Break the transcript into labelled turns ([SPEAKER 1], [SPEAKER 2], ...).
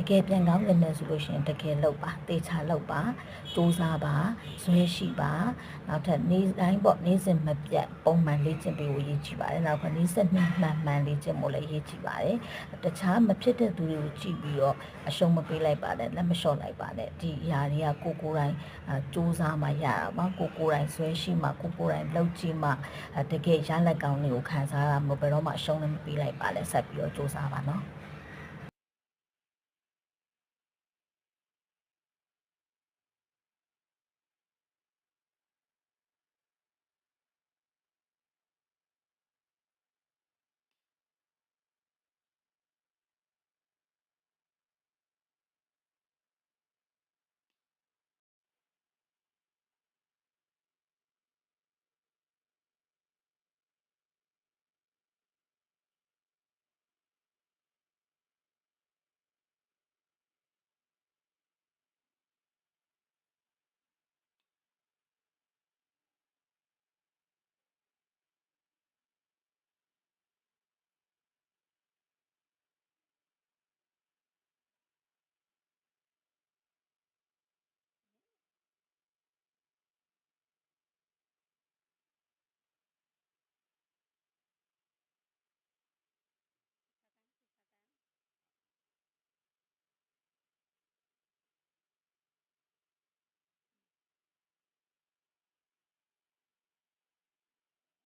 [SPEAKER 1] တကယ်ပြန်ကောင်းတယ်မယ်ဆိုလို့ရှိရင်တကယ်လုပ်ပါတေချာလုပ်ပါစူးစမ်းပါဇွဲရှိပါနောက်ထပ်နေ့တိုင်းပေါ့နေ့စဉ်မပြတ်ပုံမှန်လေ့ကျင့်ပေးဖို့ရည်ကြည်ပါတယ်နောက်ကနေ့ဆက်နှစ်မှန်မှန်လေ့ကျင့်ဖို့လည်းရည်ကြည်ပါတယ်တခြားမဖြစ်တဲ့သူတွေကိုကြည့်ပြီးတော့အရှုံးမပေးလိုက်ပါနဲ့လက်မလျှော့လိုက်ပါနဲ့ဒီຢာတွေကကိုကိုယ်တိုင်အာစူးစမ်းမှရတာပါကိုကိုယ်တိုင်ဇွဲရှိမှကိုကိုယ်တိုင်လုပ်ကြည့်မှအဲတကယ်ရလက်ကောင်းတွေကိုခံစားရမှာဘယ်တော့မှအရှုံးလည်းမပေးလိုက်ပါနဲ့ဆက်ပြီးတော့စူးစမ်းပါနော်